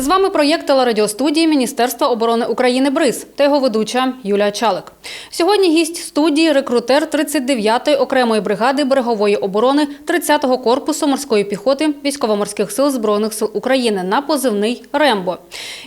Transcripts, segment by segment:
З вами проєкт телерадіостудії Міністерства оборони України БРИЗ та його ведуча Юлія Чалик. Сьогодні гість студії рекрутер 39-ї окремої бригади берегової оборони 30-го корпусу морської піхоти військово-морських сил Збройних сил України на позивний Рембо.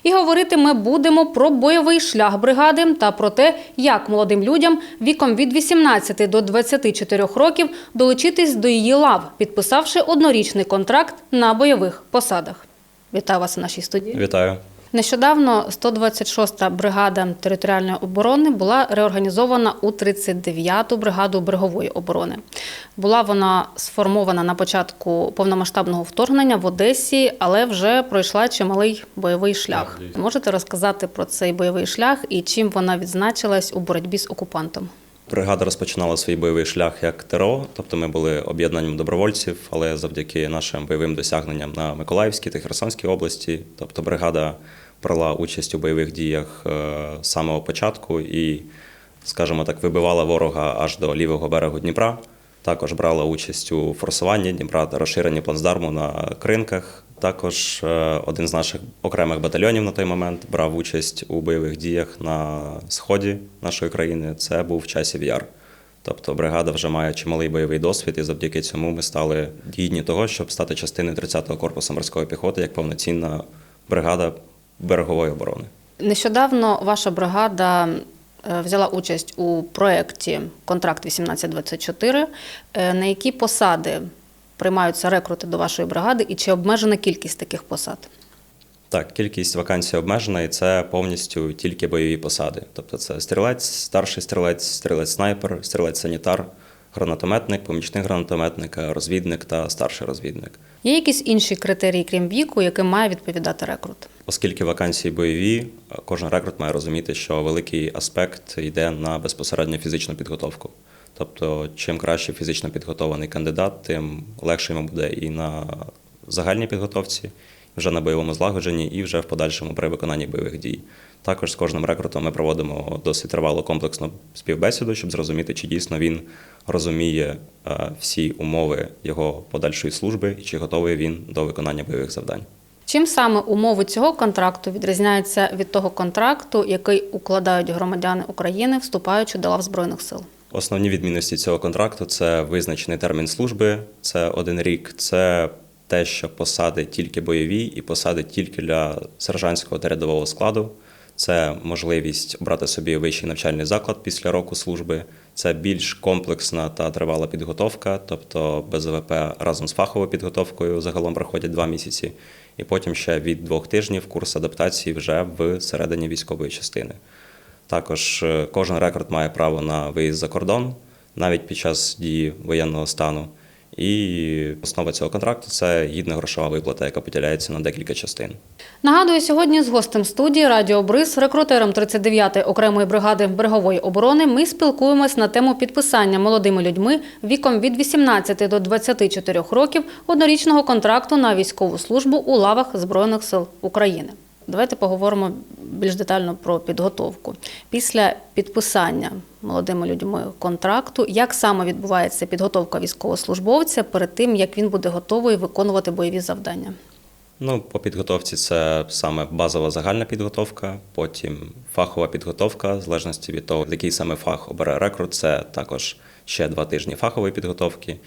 І говорити ми будемо про бойовий шлях бригади та про те, як молодим людям віком від 18 до 24 років долучитись до її лав, підписавши однорічний контракт на бойових посадах. Вітаю вас у нашій студії. Вітаю. Нещодавно 126-та бригада територіальної оборони була реорганізована у 39-ту бригаду берегової оборони. Була вона сформована на початку повномасштабного вторгнення в Одесі, але вже пройшла чималий бойовий шлях. Можете розказати про цей бойовий шлях і чим вона відзначилась у боротьбі з окупантом? Бригада розпочинала свій бойовий шлях як ТРО, тобто ми були об'єднанням добровольців, але завдяки нашим бойовим досягненням на Миколаївській та Херсонській області, тобто бригада брала участь у бойових діях е, з самого початку і, скажімо так, вибивала ворога аж до лівого берегу Дніпра. Також брала участь у форсуванні Дніпра та розширенні плацдарму на кринках. Також е, один з наших окремих батальйонів на той момент брав участь у бойових діях на сході нашої країни. Це був часів яр. Тобто бригада вже має чималий бойовий досвід, і завдяки цьому ми стали гідні того, щоб стати частиною 30-го корпусу морської піхоти як повноцінна бригада берегової оборони. Нещодавно ваша бригада е, взяла участь у проєкті Контракт 1824. Е, На які посади приймаються рекрути до вашої бригади і чи обмежена кількість таких посад? Так, кількість вакансій обмежена, і це повністю тільки бойові посади. Тобто це стрілець, старший стрілець, стрілець-снайпер, стрілець-санітар, гранатометник, помічник гранатометника, розвідник та старший розвідник. Є якісь інші критерії, крім віку, яким має відповідати рекрут? Оскільки вакансії бойові, кожен рекрут має розуміти, що великий аспект йде на безпосередньо фізичну підготовку. Тобто, чим краще фізично підготований кандидат, тим легше йому буде і на загальній підготовці, вже на бойовому злагодженні, і вже в подальшому при виконанні бойових дій. Також з кожним рекрутом ми проводимо досить тривалу комплексну співбесіду, щоб зрозуміти, чи дійсно він розуміє е, всі умови його подальшої служби і чи готовий він до виконання бойових завдань. Чим саме умови цього контракту відрізняються від того контракту, який укладають громадяни України, вступаючи до лав Збройних сил? Основні відмінності цього контракту це визначений термін служби, це один рік, це те, що посади тільки бойові і посади тільки для сержантського та рядового складу. Це можливість обрати собі вищий навчальний заклад після року служби. Це більш комплексна та тривала підготовка, тобто БЗВП разом з фаховою підготовкою загалом проходять два місяці, і потім ще від двох тижнів курс адаптації вже в середині військової частини. Також е, кожен рекорд має право на виїзд за кордон навіть під час дії воєнного стану. І основа цього контракту це гідна грошова виплата, яка поділяється на декілька частин. Нагадую, сьогодні з гостем студії Радіо Бриз, рекрутером 39-ї окремої бригади берегової оборони, ми спілкуємось на тему підписання молодими людьми віком від 18 до 24 років однорічного контракту на військову службу у лавах Збройних сил України. Давайте поговоримо більш детально про підготовку. Після підписання молодими людьми контракту, як саме відбувається підготовка військовослужбовця перед тим, як він буде готовий виконувати бойові завдання? Ну, по підготовці це саме базова загальна підготовка, потім фахова підготовка, в залежності від того, який саме фах обере рекрут, це також ще два тижні фахової підготовки.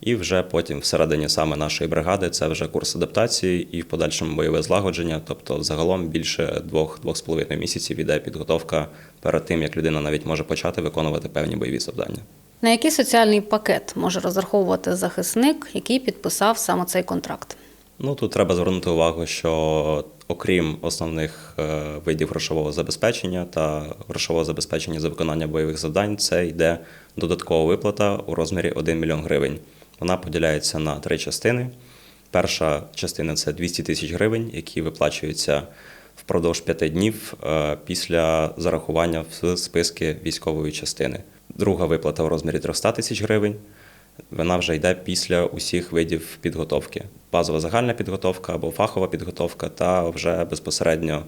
І вже потім всередині саме нашої бригади це вже курс адаптації і в подальшому бойове злагодження. Тобто, загалом більше двох-двох з половиною місяців іде підготовка перед тим, як людина навіть може почати виконувати певні бойові завдання. На який соціальний пакет може розраховувати захисник, який підписав саме цей контракт? Ну тут треба звернути увагу, що окрім основних е, видів грошового забезпечення та грошового забезпечення за виконання бойових завдань, це йде додаткова виплата у розмірі 1 мільйон гривень. Вона поділяється на три частини. Перша частина це 200 тисяч гривень, які виплачуються впродовж п'яти днів е, після зарахування в списки військової частини. Друга виплата у розмірі 300 тисяч гривень. Вона вже йде після усіх видів підготовки: базова загальна підготовка або фахова підготовка, та вже безпосередньо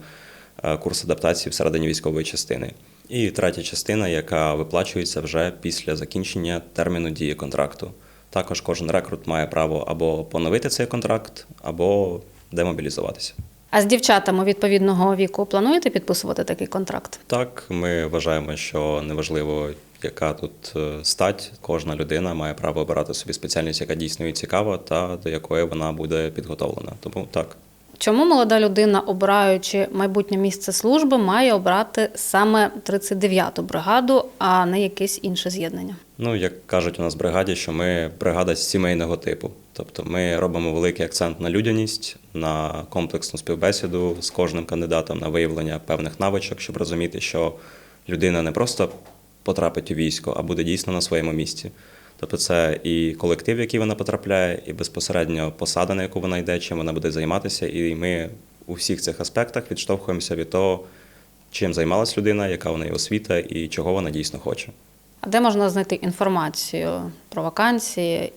е, курс адаптації всередині військової частини. І третя частина, яка виплачується вже після закінчення терміну дії контракту. Також кожен рекрут має право або поновити цей контракт, або демобілізуватися. А з дівчатами відповідного віку плануєте підписувати такий контракт? Так, ми вважаємо, що неважливо, яка тут е, стать, кожна людина має право обирати собі спеціальність, яка дійсно їй цікава, та до якої вона буде підготовлена. Тому так. Чому молода людина, обираючи майбутнє місце служби, має обрати саме 39-ту бригаду, а не якесь інше з'єднання? Ну, як кажуть у нас в бригаді, що ми бригада сімейного типу. Тобто ми робимо великий акцент на людяність, на комплексну співбесіду з кожним кандидатом, на виявлення певних навичок, щоб розуміти, що людина не просто потрапить у військо, а буде дійсно на своєму місці. Тобто це і колектив, в який вона потрапляє, і безпосередньо посада, на яку вона йде, чим вона буде займатися. І ми у всіх цих аспектах відштовхуємося від того, чим займалась людина, яка в неї освіта і чого вона дійсно хоче. А де можна знайти інформацію про вакансії е,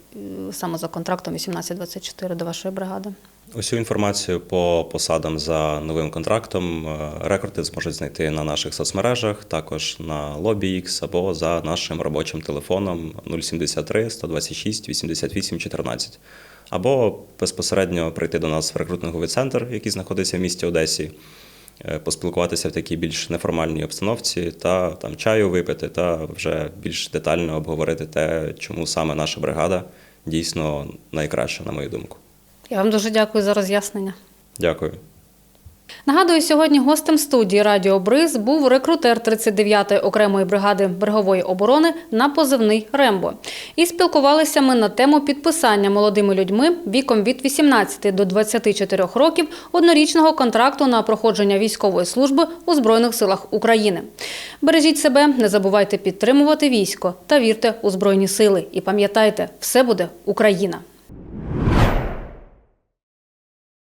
саме за контрактом 1824 до вашої бригади? Усю інформацію по посадам за новим контрактом е, рекрути зможуть знайти на наших соцмережах, також на LobbyX або за нашим робочим телефоном 073 126 88 14. Або безпосередньо прийти до нас в рекрутинговий центр, який знаходиться в місті Одесі, е, поспілкуватися в такій більш неформальній обстановці та там чаю випити, та вже більш детально обговорити те, чому саме наша бригада дійсно найкраща, на мою думку. Я вам дуже дякую за роз'яснення. Дякую. Нагадую, сьогодні гостем студії Радіо Бриз був рекрутер 39-ї окремої бригади берегової оборони на позивний Рембо. І спілкувалися ми на тему підписання молодими людьми віком від 18 до 24 років однорічного контракту на проходження військової служби у Збройних силах України. Бережіть себе, не забувайте підтримувати військо та вірте у Збройні сили. І пам'ятайте, все буде Україна.